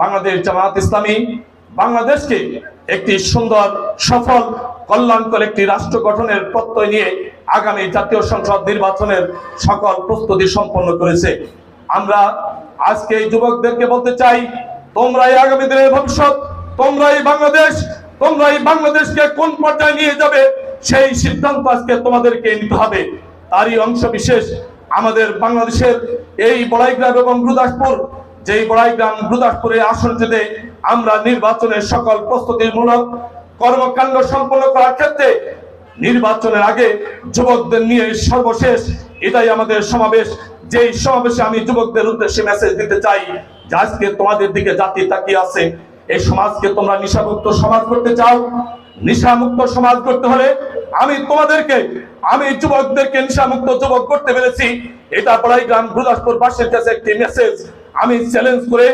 বাংলাদেশ জামাত ইসলামী বাংলাদেশকে একটি সুন্দর, সফল, কল্যাণকর একটি রাষ্ট্র গঠনের প্রত্যয় নিয়ে আগামী জাতীয় সংসদ নির্বাচনের সকল প্রস্তুতি সম্পন্ন করেছে। আমরা আজকে এই যুবকদেরকে বলতে চাই, তোমরাই আগামী দিনের ভবিষ্যৎ, তোমরাই বাংলাদেশ, তোমরাই বাংলাদেশকে কোন পর্যায়ে নিয়ে যাবে সেই সিদ্ধান্ত আজকে তোমাদেরকে নিতে হবে। তারই অংশ বিশেষ আমাদের বাংলাদেশের এই বড়াইগ্রাম এবং গুরুদাসপুর যেই বড়াইগ্রাম গুরুদাসপুরের আসনটিতে আমরা নির্বাচনের সকল প্রস্তুতিমূলক কর্মকাণ্ড সম্পন্ন করার ক্ষেত্রে নির্বাচনের আগে যুবকদের নিয়ে সর্বশেষ এটাই আমাদের সমাবেশ। যেই সমাবেশে আমি যুবকদের উদ্দেশ্যে মেসেজ দিতে চাই যে আজকে তোমাদের দিকে জাতি তাকিয়ে আছে। এই সমাজকে তোমরা নিশামুক্ত সমাজ করতে চাও। নিশামুক্ত সমাজ করতে হলে আমি তোমাদেরকে, আমি যুবকদেরকে নিশামুক্ত যুবক করতে পেরেছি। এটা বড়াইগ্রাম গুরুদাসপুর বাসের কাছে একটি মেসেজ আমি চ্যালেঞ্জ করে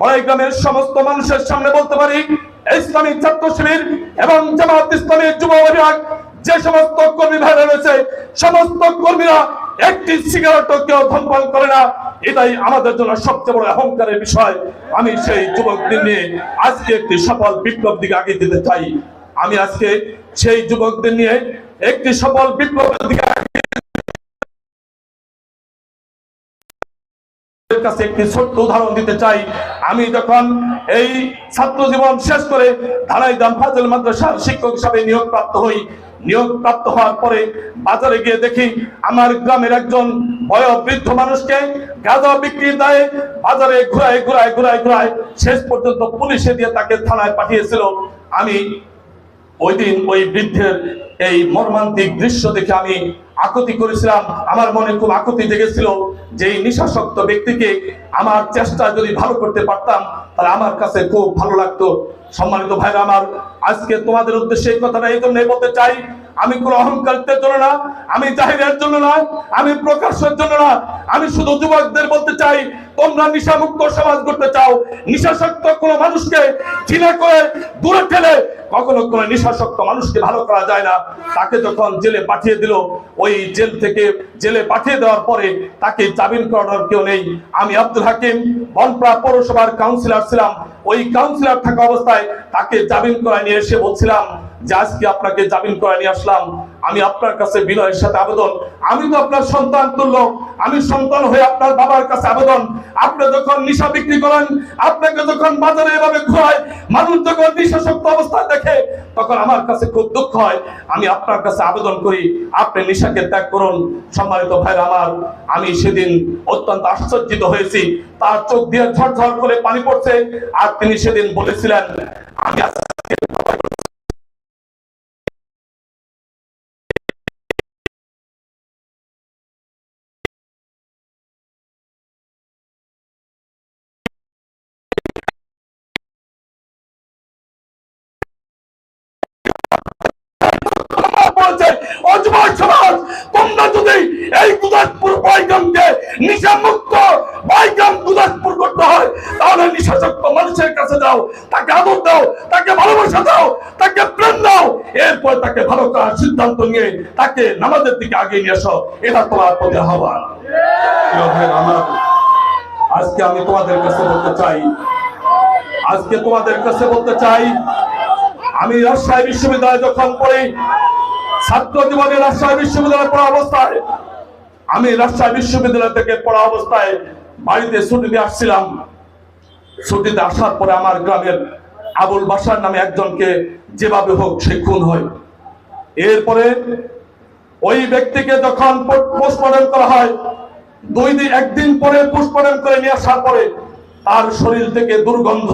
বড়াইগ্রামের সমস্ত মানুষের সামনে বলতে পারি, ইসলামী ছাত্র শিবির এবং জামাত ইসলামী যুব বিভাগ যে সমস্ত কর্মী ভাইরা রয়েছে, সমস্ত কর্মীরা একটি সিগারেটও কেউ ধনপান করে না। এটাই আমাদের জন্য সবচেয়ে বড় অহংকারের বিষয়। আমি সেই যুবকদের নিয়ে আজকে একটি সফল বিপ্লব দিকে আগে দিতে চাই। আমি আজকে সেই যুবকদের নিয়ে একটি সফল বিপ্লবের দিকে আপনাদের কাছে একটি ছোট্ট উদাহরণ দিতে চাই। আমি যখন এই ছাত্র জীবন শেষ করে ধারাইদাম ফাজল মাদ্রাসার শিক্ষক হিসাবে নিয়োগ প্রাপ্ত হই নিয়োগ প্রাপ্ত হওয়ার পরে বাজারে গিয়ে দেখি আমার গ্রামের একজন বয়োবৃদ্ধ মানুষকে গাঁজা বিক্রির দায়ে বাজারে ঘুরায় ঘুরায় ঘুরায় ঘুরায় শেষ পর্যন্ত পুলিশে দিয়ে তাকে থানায় পাঠিয়েছিল। আমি ওই দিন ওই বৃদ্ধের এই মর্মান্তিক দৃশ্য দেখে আমি আকুতি করেছিলাম। আমার মনে খুব আকুতি জেগেছিল যে এই নিশাসক্ত ব্যক্তিকে আমার চেষ্টা যদি ভালো করতে পারতাম, তাহলে আমার কাছে খুব ভালো লাগতো। সম্মানিত ভাইরা আমার, আজকে তোমাদের উদ্দেশ্যে এই কথাটা এই জন্য বলতে চাই আমি কোনো অহংকারিত্বের জন্য না, আমি জাহিরের জন্য না, আমি প্রকাশের জন্য না। আমি শুধু যুবকদের বলতে চাই, তোমরা নিশামুক্ত সমাজ করতে চাও। নিশাসক্ত কোনো মানুষকে চিনে করে দূরে ঠেলে কখনো কোনো নিশাসক্ত মানুষকে ভালো করা যায় না। তাকে যখন জেলে পাঠিয়ে দিল, ওই জেল থেকে জেলে পাঠিয়ে দেওয়ার পরে তাকে জামিন করানোর কেউ নেই। আমি আব্দুল হাকিম বনপ্রা পৌরসভার কাউন্সিলর ছিলাম। ওই কাউন্সিলর থাকা অবস্থায় তাকে জামিন করায় নিয়ে এসে বলছিলাম যে আজকে আপনাকে জামিন করে নিয়ে আসলাম, আমি আপনার কাছে বিনয়ের সাথে আবেদন, আমি তো আপনার সন্তান তুল্য, আমি সন্তান হয়ে আপনার বাবার কাছে আবেদন। আপনি যখন নিশা বিক্রি করেন, আপনাকে যখন বাজারে এভাবে ঘোরায়, মানুষ যখন নিশাসক্ত অবস্থায় দেখে, তখন আমার কাছে খুব দুঃখ হয়। আমি আপনার কাছে আবেদন করি, আপনি নিশাকে ত্যাগ করুন। সম্মানিত ভাইরা আমার, আমি সেদিন অত্যন্ত আশ্চর্যিত হয়েছি। তার চোখ দিয়ে ঝরঝর করে পানি পড়ছে, আর তিনি সেদিন বলেছিলেন, আমি আজকে সিদ্ধান্ত নিয়ে তাকে নামাজের দিকে নিয়ে আসো এটা তোমার আজকে আমি তোমাদের কাছে বলতে চাই, আজকে তোমাদের কাছে বলতে চাই, আমি রাজশাহী বিশ্ববিদ্যালয়ে যখন পড়ি ছাত্র জীবনে রাজশাহী বিশ্ববিদ্যালয়ে পড়া অবস্থায়, আমি রাজশাহী বিশ্ববিদ্যালয় থেকে পড়া অবস্থায় বাড়িতে ছুটিতে আসছিলাম। ছুটিতে আসার পরে আমার গ্রামের আবুল বাসার নামে একজনকে যেভাবে হোক সে খুন হয়। এরপরে ওই ব্যক্তিকে যখন পোস্টমর্টম করা হয়, দুই দিন একদিন পরে পোস্টমর্টম করে নিয়ে আসার পরে তার শরীর থেকে দুর্গন্ধ,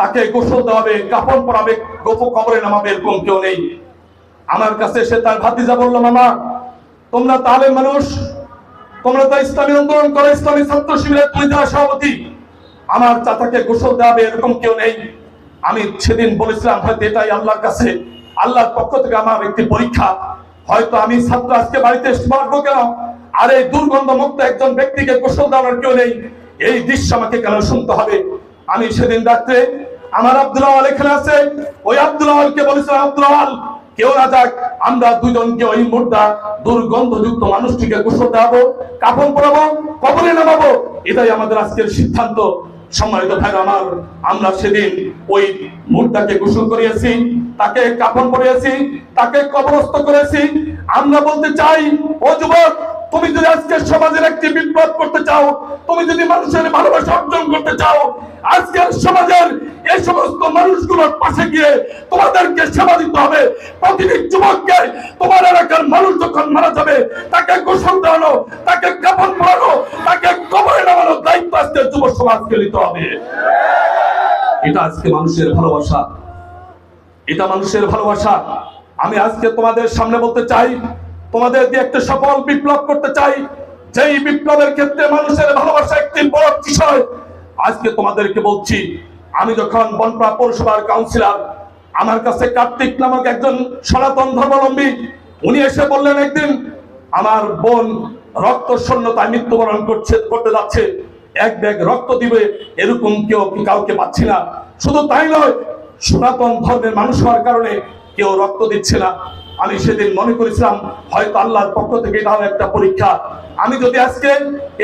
তাকে গোসল দেওয়া হবে, কাপড় পরাবে গোপ কবরে নামাবে, এরকম কেউ নেই। আমার কাছে সে তার ভাতিজা বলল, মামা, তোমরা তাহলে মানুষ, তোমরা তো ইসলামী আন্দোলন করো, ইসলামী ছাত্র শিবিরের তুমি যারা সভাপতি। আমার চাচাকে গোসল দেওয়া হবে এরকম কেউ নেই। আমি সেদিন বলেছিলাম, হয়তো এটাই আল্লাহর কাছে। আল্লাহর পক্ষ থেকে আমার একটি পরীক্ষা। হয়তো আমি ছাত্র আজকে বাড়িতে পারব কেন? আর এই দুর্গন্ধ মুক্ত একজন ব্যক্তিকে গোসল দেওয়ার কেউ নেই। এই দৃশ্য আমাকে কেন শুনতে হবে? আমি সেদিন রাত্রে আমার আব্দুল্লাহ এখানে আছে। ওই আব্দুল্লাহ আলকে বলেছিলাম আব্দুল্লাহ আল কেউ না যাক, আমরা দুজনকে ওই মুর্দা, দুর্গন্ধযুক্ত মানুষটিকে গোসল দেওয়াবো কাপড় পরাবো কবরে নামাবো। এটাই আমাদের আজকের সিদ্ধান্ত। সম্মানিত ভাই আমার, আমরা সেদিন ওই মুর্দাকে গোসল করিয়েছি, তাকে কাপড় পরিয়েছি, তাকে কবরস্থ করেছি। আমরা বলতে চাই, ও যুবক তুমি যদি আজকে সমাজের একটি বিপ্লব করতে চাও, তুমি যদি মানুষের ভালোবাসা অর্জন করতে চাও, আজকের সমাজের এই সমস্ত মানুষগুলোর পাশে গিয়ে তোমাদেরকে সেবা দিতে হবে। প্রতিটি যুবককে তোমার এলাকার মানুষ যখন মারা যাবে, তাকে গোসল দেওয়ানো তাকে কাপড় পরানো, তাকে কবরে নামানোর দায়িত্ব আজকে যুব সমাজকে নিতে হবে। এটা আজকে মানুষের ভালোবাসা। এটা মানুষের ভালোবাসা। আমি আজকে তোমাদের সামনে বলতে চাই তোমাদের দিয়ে একটা সফল বিপ্লব করতে চাই। যেই বিপ্লবের ক্ষেত্রে মানুষের ভালোবাসা একটি বড় বিষয় আজকে তোমাদেরকে বলছি, আমি যখন বনপাড়া পৌরসভার কাউন্সিলর আমার কাছে কার্তিক নামক একজন সনাতন ধর্মাবলম্বী, উনি এসে বললেন, একদিন আমার বোন রক্ত শূন্যতায় মৃত্যুবরণ করছে, করতে যাচ্ছে। এক ব্যাগ রক্ত দিবে, এরকম কেউ কাউকে পাচ্ছি না? শুধু তাই নয়, সনাতন ধর্মের মানুষ হওয়ার কারণে কেউ রক্ত দিচ্ছে না। আমি সেদিন মনে করেছিলাম, হয়তো আল্লাহর পক্ষ থেকে এটা হলো একটা পরীক্ষা। আমি যদি আজকে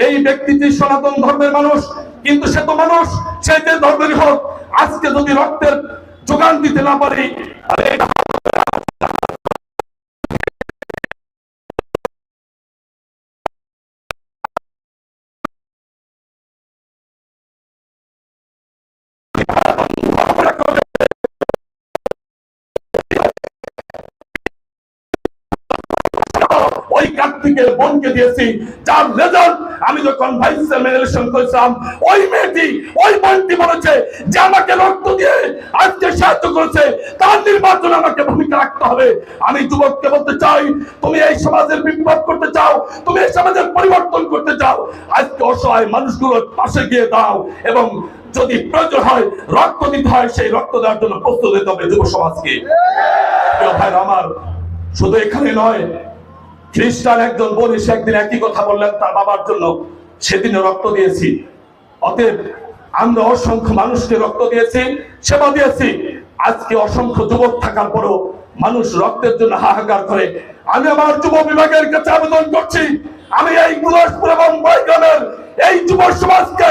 এই ব্যক্তিটি সনাতন ধর্মের মানুষ, কিন্তু সে তো মানুষ, সে যে ধর্মের হোক, আজকে যদি রক্তের যোগান দিতে না পারি, তাহলে এটা ওই কার্তিকের বোনকে দিয়েছি, যার রেজাল্ট আমি যখন ভাইস চেয়ারম্যান ইলেকশন করেছিলাম, ওই মেয়েটি, ওই বোনটি বলেছে যে আমাকে রক্ত দিয়ে আজকে সাহায্য করেছে, তার নির্বাচনে আমাকে ভূমিকা রাখতে হবে। আমি যুবককে বলতে চাই, তুমি এই সমাজের বিপ্লব করতে চাও, তুমি এই সমাজের পরিবর্তন করতে চাও, আজকে অসহায় মানুষগুলোর পাশে গিয়ে দাও এবং যদি প্রয়োজন হয় রক্ত দিতে হয়, সেই রক্ত দেওয়ার জন্য প্রস্তুত হতে হবে যুব সমাজকে। ভাইরা আমার, শুধু এখানে নয় খ্রিস্টান একজন বোন একদিন একই কথা বললেন, তার বাবার জন্য সেদিনও রক্ত দিয়েছি। অতএব আমরা অসংখ্য মানুষকে রক্ত দিয়েছি, সেবা দিয়েছি। আজকে অসংখ্য যুবক থাকার পরও মানুষ রক্তের জন্য হাহাকার করে। আমি আমার যুব বিভাগের কাছে আবেদন করছি, আমি এই গুলাসপুর এবং বৈগ্রামের এই যুব সমাজকে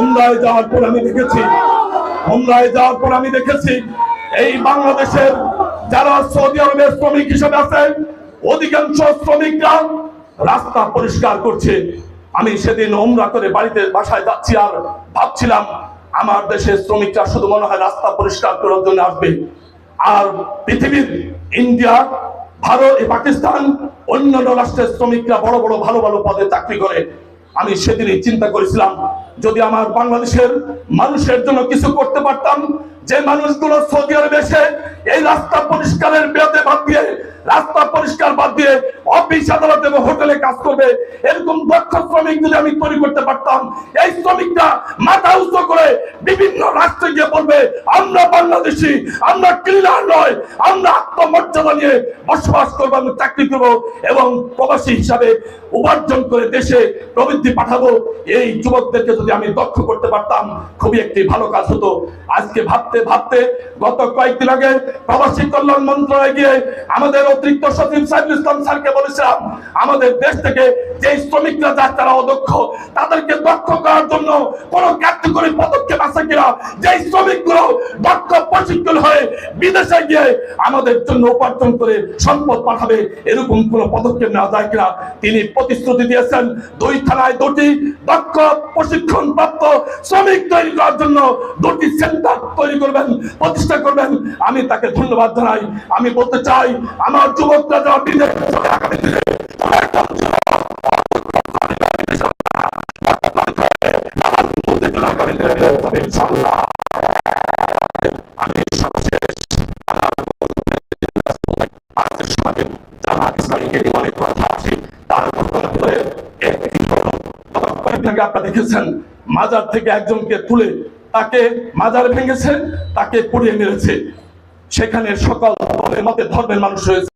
উমরায় যাওয়ার পর আমি দেখেছি উমরায় যাওয়ার পর আমি দেখেছি, এই বাংলাদেশের যারা সৌদি আরবের শ্রমিক হিসেবে আছে, অধিকাংশ শ্রমিকরা রাস্তা পরিষ্কার করছে। আমি সেদিন উমরা করে বাড়িতে বাসায় যাচ্ছি আর ভাবছিলাম, আমার দেশের শ্রমিকরা শুধু মনে হয় রাস্তা পরিষ্কার করার জন্য আসবে। আর পৃথিবীর ইন্ডিয়া, ভারত, পাকিস্তান, অন্যান্য রাষ্ট্রের শ্রমিকরা বড় বড় ভালো ভালো পদে চাকরি করে। আমি সেদিনই চিন্তা করেছিলাম, যদি আমার বাংলাদেশের মানুষের জন্য কিছু করতে পারতাম, যে মানুষগুলো সৌদি আরবে এসে এই রাস্তা পরিষ্কারের রাস্তা পরিষ্কার বাদ দিয়ে অফিস, আদালত এবং হোটেলে কাজ করবে। এরকম দক্ষ শ্রমিক যদি আমি তৈরি করতে পারতাম, এই শ্রমিকরা মাথা উঁচু করে বিভিন্ন রাষ্ট্রে গিয়ে বলবে, আমরা বাংলাদেশি, আমরা ক্লিনার নয়, আমরা আত্মমর্যাদা নিয়ে বসবাস করব, আমি চাকরি করব এবং প্রবাসী হিসাবে উপার্জন করে দেশে প্রবৃদ্ধি পাঠাবো। এই যুবকদেরকে যদি আমি দক্ষ করতে পারতাম, খুবই একটি ভালো কাজ হতো। আজকে ভাবতে ভাবতে গত কয়েকদিন আগে প্রবাসী কল্যাণ মন্ত্রণালয়ে গিয়ে আমাদের অতিরিক্ত সচিব ইসলাম স্যারকে বলেছিলাম, আমাদের দেশ থেকে যে শ্রমিকরা তারা অদক্ষ। তাদেরকে দক্ষ করার জন্য কার্যকরী পদক্ষেপ আছে কিনা? যে শ্রমিকগুলো দক্ষ, প্রশিক্ষণ হয়ে বিদেশে গিয়ে আমাদের জন্য উপার্জন করে সম্পদ পাঠাবে, এরকম পদক্ষেপ নেওয়া যায় কিনা? তিনি প্রতিশ্রুতি দিয়েছেন, দুই থানায় দুটি দক্ষ প্রশিক্ষণ প্রাপ্ত শ্রমিক তৈরি করার জন্য দুটি সেন্টার তৈরি করবেন, প্রতিষ্ঠা করবেন। আমি তাকে ধন্যবাদ জানাই। আমি বলতে চাই, আমার মাজার থেকে একজনকে তুলে তাকে মাজার ভেঙেছে, তাকে পুড়িয়ে মেরেছে। সেখানে সকল মতে ধর্মের মানুষ রয়েছে।